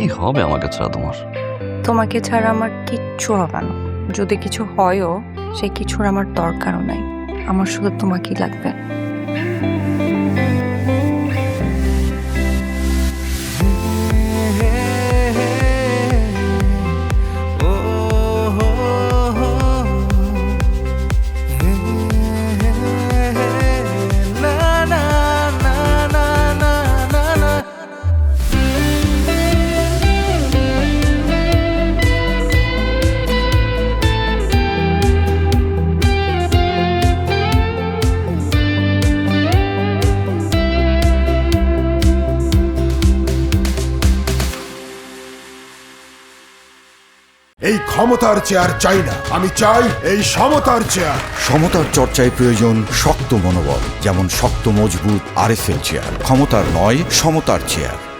হবে আমাকে ছাড়া তোমার? তোমাকে ছাড়া আমার কিচ্ছু হবে না। যদি কিছু হয়ও, সে কিছুর আমার দরকারও নাই। আমার শুধু তোমাকেই লাগবে। এই ক্ষমতার চেয়ার চাই না। আমি চাই এই সমতার চেয়ার। সমতার চর্চায় প্রয়োজন শক্ত মনোবল, যেমন শক্ত মজবুত আর এস চেয়ার। ক্ষমতার নয়, সমতার চেয়ার।